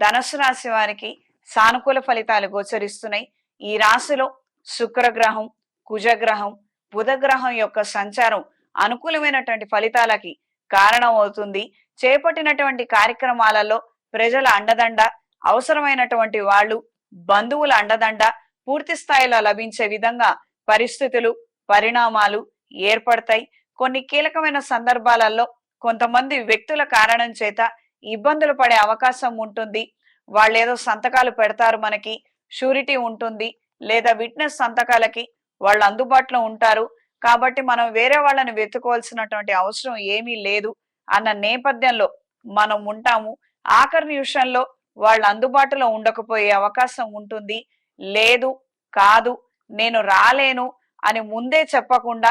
ధనుసు రాశి వారికి సానుకూల ఫలితాలు గోచరిస్తున్నాయి. ఈ రాశిలో శుక్రగ్రహం కుజగ్రహం బుధగ్రహం యొక్క సంచారం అనుకూలమైనటువంటి ఫలితాలకి కారణం అవుతుంది చేపట్టినటువంటి కార్యక్రమాలలో ప్రజల అండదండ అవసరమైనటువంటి వాళ్ళు బంధువుల అండదండ పూర్తి స్థాయిలో లభించే విధంగా పరిస్థితులు పరిణామాలు ఏర్పడతాయి. కొన్ని కీలకమైన సందర్భాలలో కొంతమంది వ్యక్తుల కారణం చేత ఇబ్బందులు పడే అవకాశం ఉంటుంది. వాళ్ళు ఏదో సంతకాలు పెడతారు మనకి షూరిటీ ఉంటుంది. లేదా విట్నెస్ సంతకాలకి వాళ్ళు అందుబాటులో ఉంటారు. కాబట్టి మనం వేరే వాళ్ళని వెతుకోవాల్సినటువంటి అవసరం ఏమీ లేదు అన్న నేపథ్యంలో మనం ఉంటాము. ఆఖరి నిమిషంలో వాళ్ళు అందుబాటులో ఉండకపోయే అవకాశం ఉంటుంది. లేదు కాదు నేను రాలేను అని ముందే చెప్పకుండా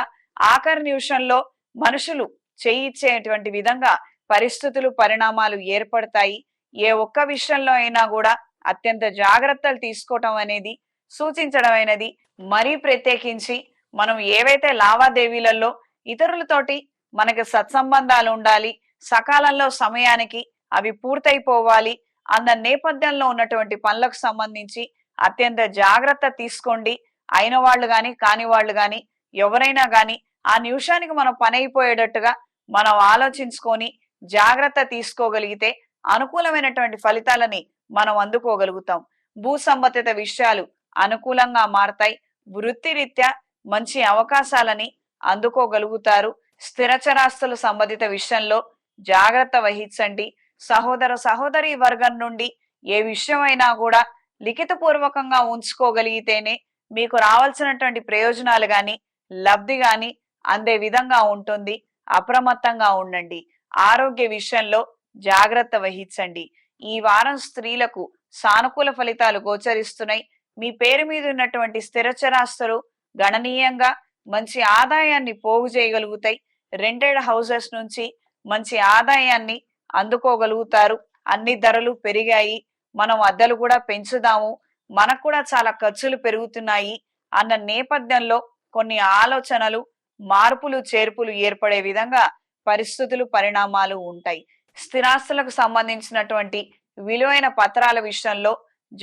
ఆఖరి నిమిషంలో మనుషులు చేయించేటువంటి విధంగా పరిస్థితులు పరిణామాలు ఏర్పడతాయి. ఏ ఒక్క విషయంలో అయినా కూడా అత్యంత జాగ్రత్తలు తీసుకోవటం అనేది సూచించడం అనేది మరీ ప్రత్యేకించి మనం ఏవైతే లావాదేవీలలో ఇతరులతోటి మనకి సత్సంబంధాలు ఉండాలి సకాలంలో సమయానికి అవి పూర్తయిపోవాలి అన్న నేపథ్యంలో ఉన్నటువంటి పనులకు సంబంధించి అత్యంత జాగ్రత్త తీసుకోండి. అయిన వాళ్ళు కానీ కాని వాళ్ళు కానీ ఎవరైనా కానీ ఆ నిమిషానికి మనం పని అయిపోయేటట్టుగా మనం ఆలోచించుకొని జాగ్రత్త తీసుకోగలిగితే అనుకూలమైనటువంటి ఫలితాలని మనం అందుకోగలుగుతాం. భూ సంబంధిత విషయాలు అనుకూలంగా మారతాయి. వృత్తిరీత్యా మంచి అవకాశాలని అందుకోగలుగుతారు. స్థిరచరాస్తుల సంబంధిత విషయంలో జాగ్రత్త వహించండి. సహోదర సహోదరి వర్గం నుండి ఏ విషయమైనా కూడా లిఖితపూర్వకంగా ఉంచుకోగలిగితేనే మీకు రావాల్సినటువంటి ప్రయోజనాలు గాని లబ్ధి గాని అందే విధంగా ఉంటుంది. అప్రమత్తంగా ఉండండి. ఆరోగ్య విషయంలో జాగ్రత్త వహించండి. ఈ వారం స్త్రీలకు సానుకూల ఫలితాలు గోచరిస్తున్నాయి. మీ పేరు మీద ఉన్నటువంటి స్థిరచరాస్తులు గణనీయంగా మంచి ఆదాయాన్ని పోగు చేయగలుగుతాయి. రెంటెడ్ హౌసెస్ నుంచి మంచి ఆదాయాన్ని అందుకోగలుగుతారు. అన్ని ధరలు పెరిగాయి. మనం అద్దెలు కూడా పెంచుదాము. మనకు కూడా చాలా ఖర్చులు పెరుగుతున్నాయి అన్న నేపథ్యంలో కొన్ని ఆలోచనలు మార్పులు చేర్పులు ఏర్పడే విధంగా పరిస్థితులు పరిణామాలు ఉంటాయి. స్థిరాస్తులకు సంబంధించినటువంటి విలువైన పత్రాల విషయంలో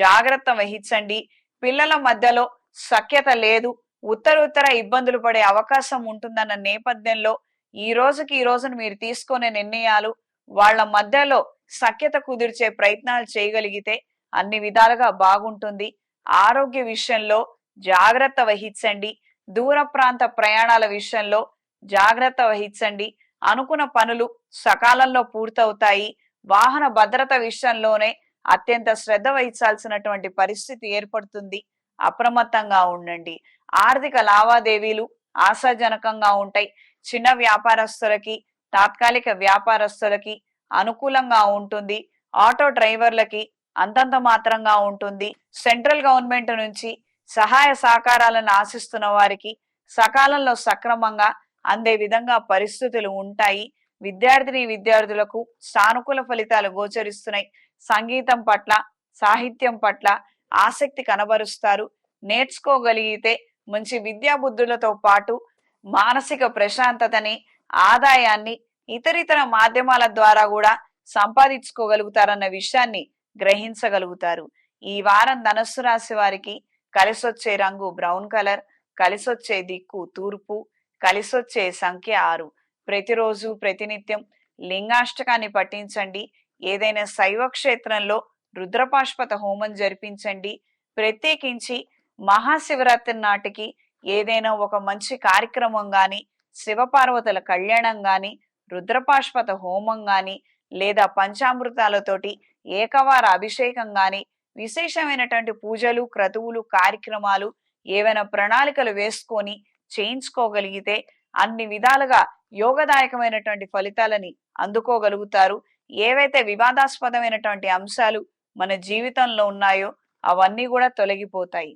జాగ్రత్త వహించండి. పిల్లల మధ్యలో సఖ్యత లేదు. ఉత్తర ఉత్తర ఇబ్బందులు పడే అవకాశం ఉంటుందన్న నేపథ్యంలో ఈ రోజుకి ఈ రోజును మీరు తీసుకునే నిర్ణయాలు వాళ్ళ మధ్యలో సఖ్యత కుదిర్చే ప్రయత్నాలు చేయగలిగితే అన్ని విధాలుగా బాగుంటుంది. ఆరోగ్య విషయంలో జాగ్రత్త వహించండి. దూర ప్రాంత ప్రయాణాల విషయంలో జాగ్రత్త వహించండి. అనుకున్న పనులు సకాలంలో పూర్తవుతాయి. వాహన భద్రత విషయంలోనే అత్యంత శ్రద్ధ వహించాల్సినటువంటి పరిస్థితి ఏర్పడుతుంది. అప్రమత్తంగా ఉండండి. ఆర్థిక లావాదేవీలు ఆశాజనకంగా ఉంటాయి. చిన్న వ్యాపారస్తులకి తాత్కాలిక వ్యాపారస్తులకి అనుకూలంగా ఉంటుంది. ఆటో డ్రైవర్లకి అంతంత మాత్రంగా ఉంటుంది. సెంట్రల్ గవర్నమెంట్ నుంచి సహాయ సహకారాలను ఆశిస్తున్న వారికి సకాలంలో సక్రమంగా అందే విధంగా పరిస్థితులు ఉంటాయి. విద్యార్థిని విద్యార్థులకు సానుకూల ఫలితాలు గోచరిస్తున్నాయి. సంగీతం పట్ల సాహిత్యం పట్ల ఆసక్తి కనబరుస్తారు. నేర్చుకోగలిగితే మంచి విద్యాబుద్ధులతో పాటు మానసిక ప్రశాంతతని ఆదాయాన్ని ఇతరితర మాధ్యమాల ద్వారా కూడా సంపాదించుకోగలుగుతారన్న విషయాన్ని గ్రహించగలుగుతారు. ఈ వారం ధనస్సు రాశి వారికి కలిసొచ్చే రంగు బ్రౌన్ కలర్ కలిసొచ్చే దిక్కు తూర్పు కలిసొచ్చే సంఖ్య ఆరు. ప్రతిరోజు ప్రతినిత్యం లింగాష్టకాన్ని పఠించండి. ఏదైనా శైవ క్షేత్రంలో రుద్రపాష్పత హోమం జరిపించండి. ప్రత్యేకించి మహాశివరాత్రి నాటికి ఏదైనా ఒక మంచి కార్యక్రమం గాని శివపార్వతుల కళ్యాణం గాని రుద్రపాష్పత హోమం గాని లేదా పంచామృతాలతోటి ఏకవార అభిషేకం గాని విశేషమైనటువంటి పూజలు క్రతువులు కార్యక్రమాలు ఏవైనా ప్రణాళికలు వేసుకొని చేయించుకోగలిగితే అన్ని విధాలుగా యోగదాయకమైనటువంటి ఫలితాలని అందుకోగలుగుతారు. ఏవైతే వివాదాస్పదమైనటువంటి అంశాలు మన జీవితంలో ఉన్నాయో అవన్నీ కూడా తొలగిపోతాయి.